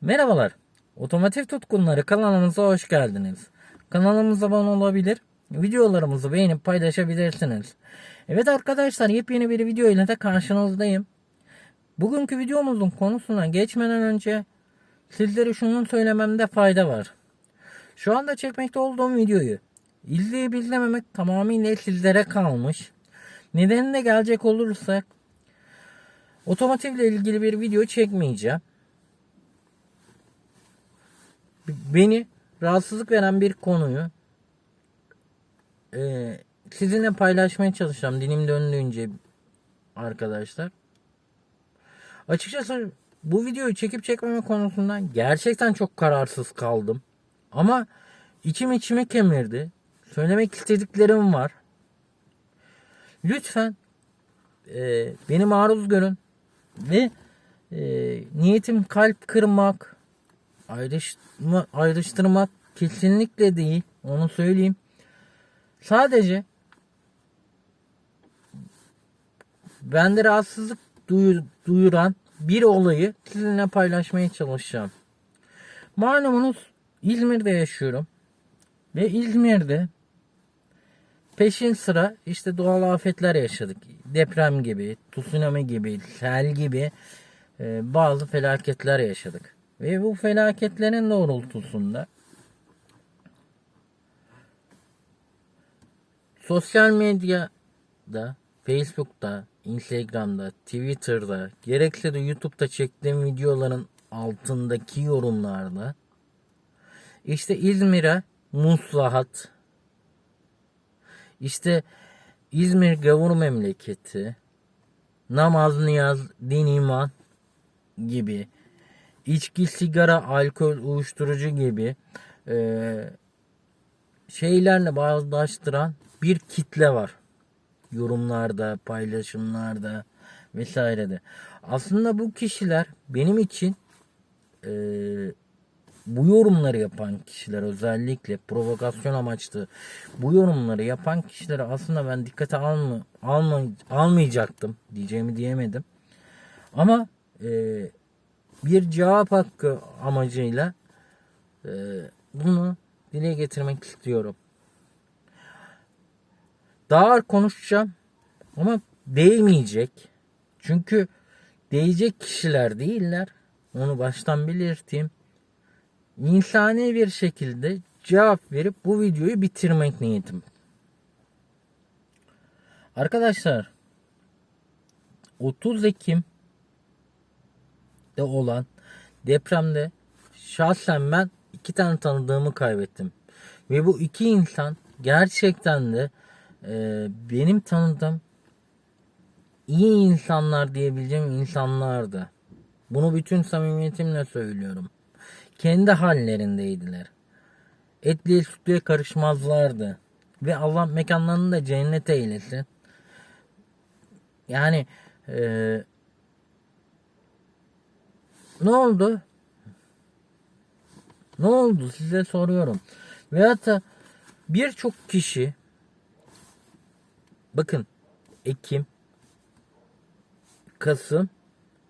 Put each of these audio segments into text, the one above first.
Merhabalar. Otomotiv tutkunları kanalımıza hoş geldiniz. Kanalımıza abone olabilir, videolarımızı beğenip paylaşabilirsiniz. Evet arkadaşlar yepyeni bir video ile de karşınızdayım. Bugünkü videomuzun konusuna geçmeden önce sizlere şunu söylememde fayda var. Şu anda çekmekte olduğum videoyu izleyip izlememek tamamıyla sizlere kalmış. Nedenine gelecek olursak otomotivle ilgili bir video çekmeyeceğim. Beni rahatsızlık veren bir konuyu e, sizinle paylaşmaya çalışacağım dilim döndüğünce arkadaşlar. Açıkçası bu videoyu çekip çekmeme konusundan gerçekten çok kararsız kaldım. Ama içim içimi kemirdi. Söylemek istediklerim var. Lütfen e, beni maruz görün ve e, niyetim kalp kırmak, ayrıştırma, ayrıştırmak kesinlikle değil. Onu söyleyeyim. Sadece bende rahatsızlık duyu- duyuran bir olayı sizinle paylaşmaya çalışacağım. Malumunuz İzmir'de yaşıyorum. Ve İzmir'de peşin sıra işte doğal afetler yaşadık. Deprem gibi, tsunami gibi, sel gibi e, bazı felaketler yaşadık. Ve bu felaketlerin doğrultusunda sosyal medyada, Facebook'ta, Instagram'da, Twitter'da, gerekse de YouTube'da çektiğim videoların altındaki yorumlarda işte İzmir'e muslahat, işte İzmir gavur memleketi, namaz, niyaz, din, iman gibi içki, sigara, alkol, uyuşturucu gibi e, şeylerle bağdaştıran bir kitle var. Yorumlarda, paylaşımlarda vesairede. Aslında bu kişiler benim için e, bu yorumları yapan kişiler özellikle provokasyon amaçlı bu yorumları yapan kişileri aslında ben dikkate alma, alma, almayacaktım diyeceğimi diyemedim. Ama e, bir cevap hakkı amacıyla e, bunu dile getirmek istiyorum. Daha ağır konuşacağım ama değmeyecek. Çünkü değecek kişiler değiller. Onu baştan belirteyim. İnsani bir şekilde cevap verip bu videoyu bitirmek niyetim. Arkadaşlar 30 Ekim de olan depremde şahsen ben iki tane tanıdığımı kaybettim. Ve bu iki insan gerçekten de e, benim tanıdığım iyi insanlar diyebileceğim insanlardı. Bunu bütün samimiyetimle söylüyorum. Kendi hallerindeydiler. Etliye sütlüye karışmazlardı. Ve Allah mekanlarını da cennet eylesin. Yani eee ne oldu? Ne oldu size soruyorum. Veyahut da birçok kişi bakın Ekim, Kasım,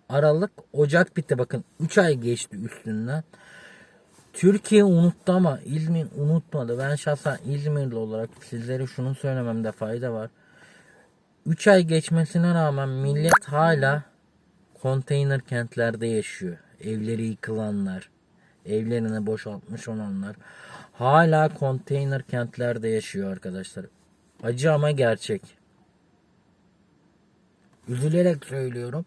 Aralık, Ocak bitti bakın 3 ay geçti üstünden. Türkiye unuttu ama İzmir unutmadı. Ben şahsen İzmirli olarak sizlere şunu söylememde fayda var. 3 ay geçmesine rağmen millet hala konteyner kentlerde yaşıyor. Evleri yıkılanlar, evlerini boşaltmış olanlar hala konteyner kentlerde yaşıyor arkadaşlar. Acı ama gerçek. Üzülerek söylüyorum.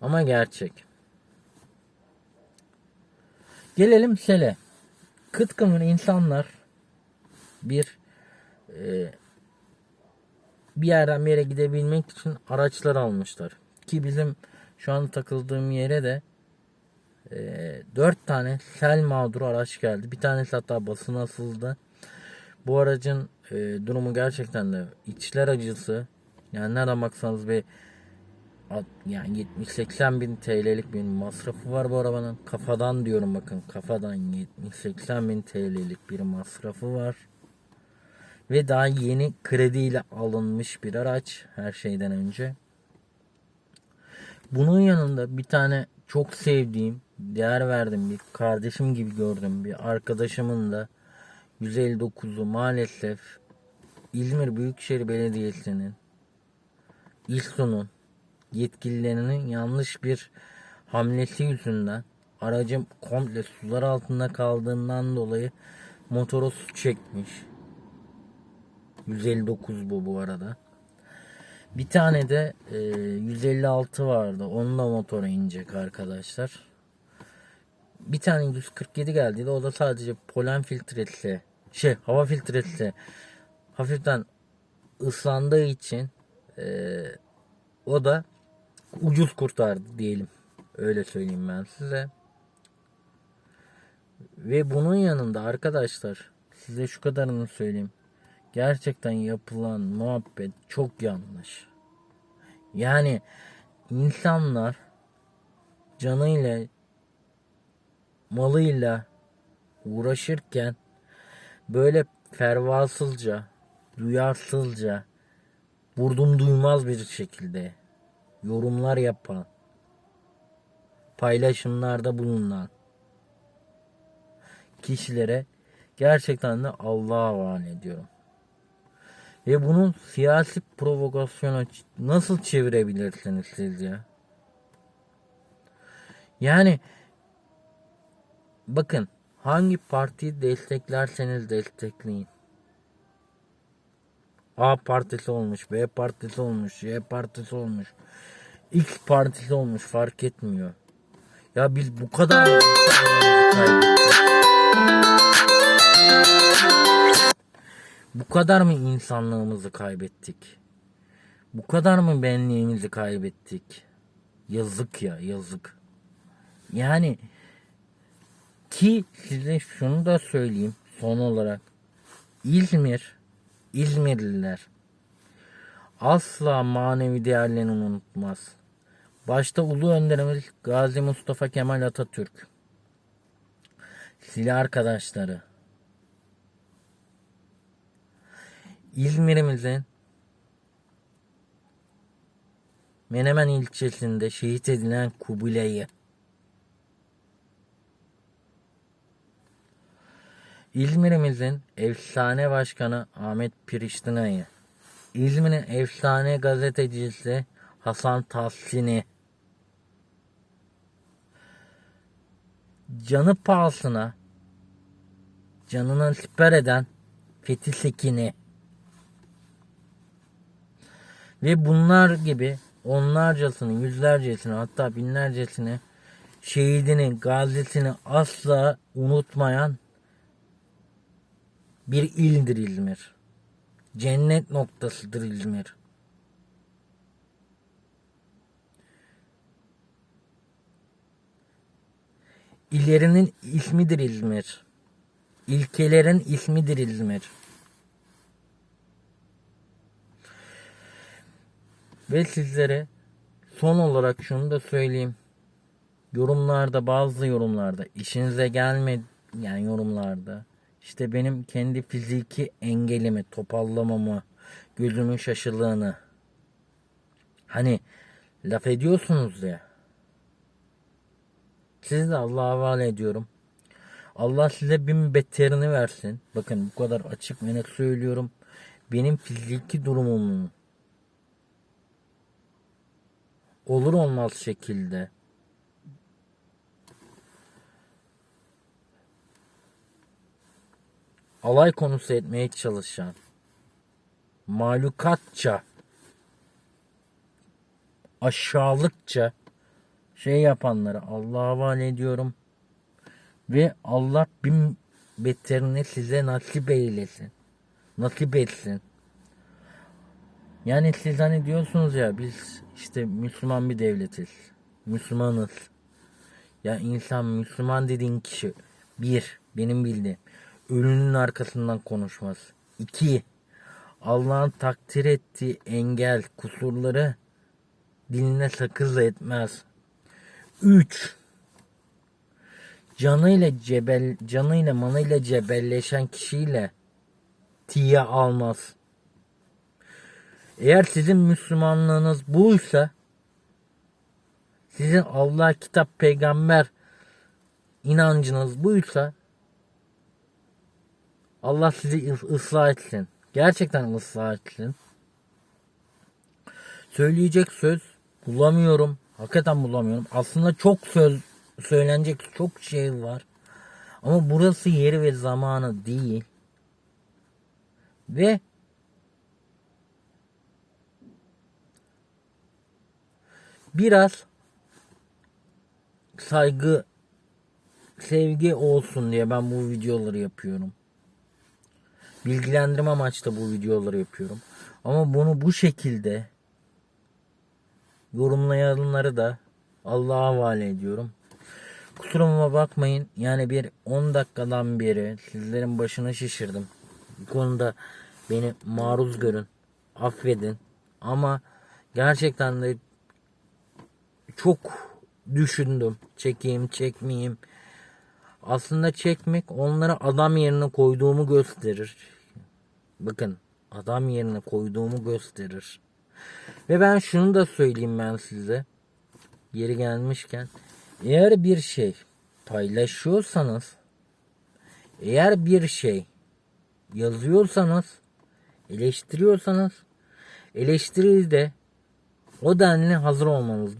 Ama gerçek. Gelelim sele. Kıtkımın insanlar bir e, bir yerden bir yere gidebilmek için araçlar almışlar. Ki bizim şu an takıldığım yere de e, 4 tane sel mağduru araç geldi. Bir tanesi hatta basına sızdı. Bu aracın e, durumu gerçekten de içler acısı. Yani nereden baksanız bir yani 70-80 bin TL'lik bir masrafı var bu arabanın. Kafadan diyorum bakın kafadan 70-80 bin TL'lik bir masrafı var. Ve daha yeni krediyle alınmış bir araç her şeyden önce. Bunun yanında bir tane çok sevdiğim değer verdim. Bir kardeşim gibi gördüm. Bir arkadaşımın da 159'u maalesef İzmir Büyükşehir Belediyesi'nin İSO'nun yetkililerinin yanlış bir hamlesi yüzünden aracım komple sular altında kaldığından dolayı motoru su çekmiş. 159 bu bu arada. Bir tane de e, 156 vardı. Onun da motora inecek arkadaşlar. Bir tane 147 geldi. O da sadece polen filtresi, şey hava filtresi hafiften ıslandığı için e, o da ucuz kurtardı diyelim. Öyle söyleyeyim ben size. Ve bunun yanında arkadaşlar size şu kadarını söyleyeyim. Gerçekten yapılan muhabbet çok yanlış. Yani insanlar canıyla malıyla uğraşırken böyle fervasızca, duyarsızca, vurdum duymaz bir şekilde yorumlar yapan, paylaşımlarda bulunan kişilere gerçekten de Allah'a havale ediyorum. Ve bunun siyasi provokasyona nasıl çevirebilirsiniz siz ya? Yani bakın hangi partiyi desteklerseniz destekleyin. A partisi olmuş, B partisi olmuş, Y partisi olmuş, X partisi olmuş fark etmiyor. Ya biz bu kadar? Bu kadar mı insanlığımızı kaybettik? Bu kadar mı benliğimizi kaybettik? Yazık ya yazık. Yani ki size şunu da söyleyeyim son olarak. İzmir, İzmirliler asla manevi değerlerini unutmaz. Başta Ulu Önderimiz Gazi Mustafa Kemal Atatürk. Silah arkadaşları. İzmir'imizin Menemen ilçesinde şehit edilen Kubilay'ı. İzmir'imizin efsane başkanı Ahmet Priştina'yı. İzmir'in efsane gazetecisi Hasan Tahsin'i. Canı pahasına canını siper eden Fethi Sekin'i. Ve bunlar gibi onlarcasını, yüzlercesini hatta binlercesini şehidini, gazisini asla unutmayan bir ildir İzmir. Cennet noktasıdır İzmir. İlerinin ismidir İzmir. İlkelerin ismidir İzmir. Ve sizlere son olarak şunu da söyleyeyim. Yorumlarda bazı yorumlarda işinize gelmedi yani yorumlarda işte benim kendi fiziki engelimi, topallamamı, gözümün şaşılığını hani laf ediyorsunuz ya. Sizi de Allah'a havale ediyorum. Allah size bin beterini versin. Bakın bu kadar açık ve net söylüyorum. Benim fiziki durumumun olur olmaz şekilde. Alay konusu etmeye çalışan mahlukatça aşağılıkça şey yapanları Allah'a havale ediyorum ve Allah bin beterini size nasip eylesin nasip etsin yani siz hani diyorsunuz ya biz işte Müslüman bir devletiz. Müslümanız. Ya insan Müslüman dediğin kişi bir benim bildiğim ölünün arkasından konuşmaz. İki Allah'ın takdir ettiği engel kusurları diline sakızla etmez. Üç canıyla cebel canıyla manıyla cebelleşen kişiyle tiye almaz. Eğer sizin Müslümanlığınız buysa sizin Allah, kitap, peygamber inancınız buysa Allah sizi ıs- ıslah etsin. Gerçekten ıslah etsin. Söyleyecek söz bulamıyorum. Hakikaten bulamıyorum. Aslında çok söz söylenecek çok şey var. Ama burası yeri ve zamanı değil. Ve biraz saygı sevgi olsun diye ben bu videoları yapıyorum. Bilgilendirme amaçlı bu videoları yapıyorum. Ama bunu bu şekilde yorumlayanları da Allah'a havale ediyorum. Kusuruma bakmayın. Yani bir 10 dakikadan beri sizlerin başına şişirdim. Bu konuda beni maruz görün. Affedin. Ama gerçekten de çok düşündüm. Çekeyim, çekmeyeyim. Aslında çekmek onları adam yerine koyduğumu gösterir. Bakın adam yerine koyduğumu gösterir. Ve ben şunu da söyleyeyim ben size. Yeri gelmişken. Eğer bir şey paylaşıyorsanız eğer bir şey yazıyorsanız eleştiriyorsanız eleştiriyi de o denli hazır olmanız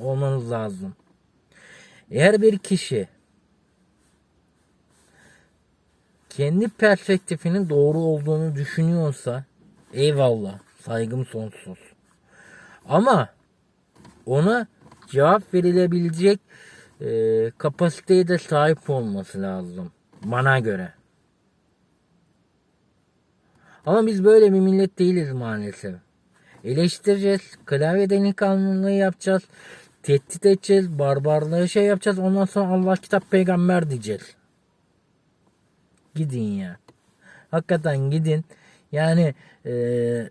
olmanız lazım. Eğer bir kişi kendi perspektifinin doğru olduğunu düşünüyorsa eyvallah saygım sonsuz. Ama ona cevap verilebilecek e, kapasiteye de sahip olması lazım bana göre. Ama biz böyle bir millet değiliz maalesef. Eleştireceğiz, klavye delikanlılığı yapacağız, tehdit edeceğiz, barbarlığı şey yapacağız. Ondan sonra Allah kitap peygamber diyeceğiz. Gidin ya. Hakikaten gidin. Yani eee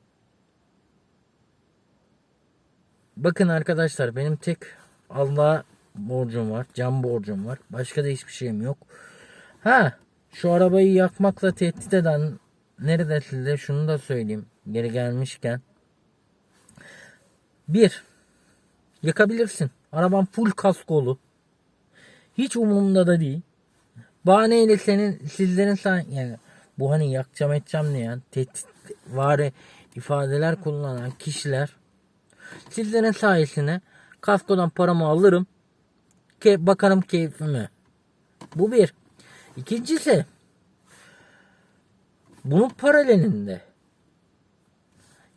Bakın arkadaşlar benim tek Allah'a borcum var. Can borcum var. Başka da hiçbir şeyim yok. Ha şu arabayı yakmakla tehdit eden nerede size şunu da söyleyeyim. Geri gelmişken. Bir. Yakabilirsin. Araban full kaskolu. Hiç umurumda da değil. Bahaneyle senin sizlerin sen yani bu hani yakacağım edeceğim diyen tehdit vari ifadeler kullanan kişiler Sizlerin sayesinde kaskodan paramı alırım. Ke bakarım keyfime. Bu bir. İkincisi bunun paralelinde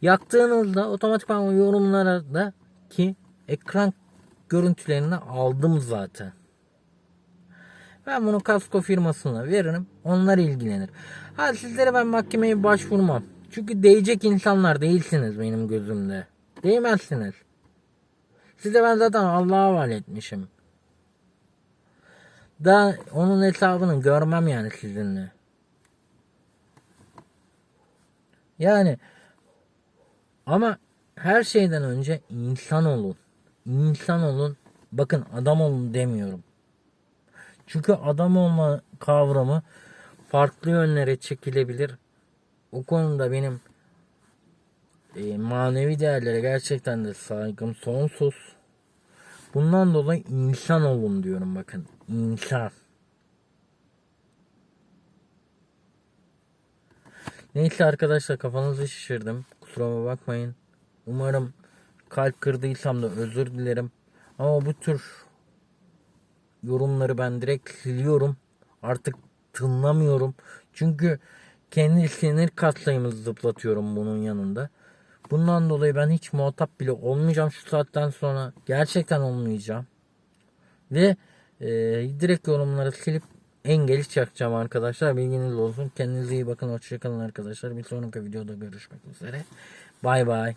yaktığınızda otomatikman yorumlara da ki ekran görüntülerini aldım zaten. Ben bunu kasko firmasına veririm. Onlar ilgilenir. Ha sizlere ben mahkemeye başvurmam. Çünkü değecek insanlar değilsiniz benim gözümde. Değmezsiniz. Size ben zaten Allah'a havale etmişim. Da onun hesabını görmem yani sizinle. Yani ama her şeyden önce insan olun. İnsan olun. Bakın adam olun demiyorum. Çünkü adam olma kavramı farklı yönlere çekilebilir. O konuda benim e, manevi değerlere gerçekten de saygım sonsuz. Bundan dolayı insan olun diyorum bakın. İnsan. Neyse arkadaşlar kafanızı şişirdim. Kusuruma bakmayın. Umarım kalp kırdıysam da özür dilerim. Ama bu tür yorumları ben direkt siliyorum. Artık tınlamıyorum. Çünkü kendi sinir kaslarımı zıplatıyorum bunun yanında. Bundan dolayı ben hiç muhatap bile olmayacağım şu saatten sonra. Gerçekten olmayacağım. Ve e, direkt yorumları silip engeli çakacağım arkadaşlar. Bilginiz olsun. Kendinize iyi bakın. Hoşçakalın arkadaşlar. Bir sonraki videoda görüşmek üzere. Bay bay.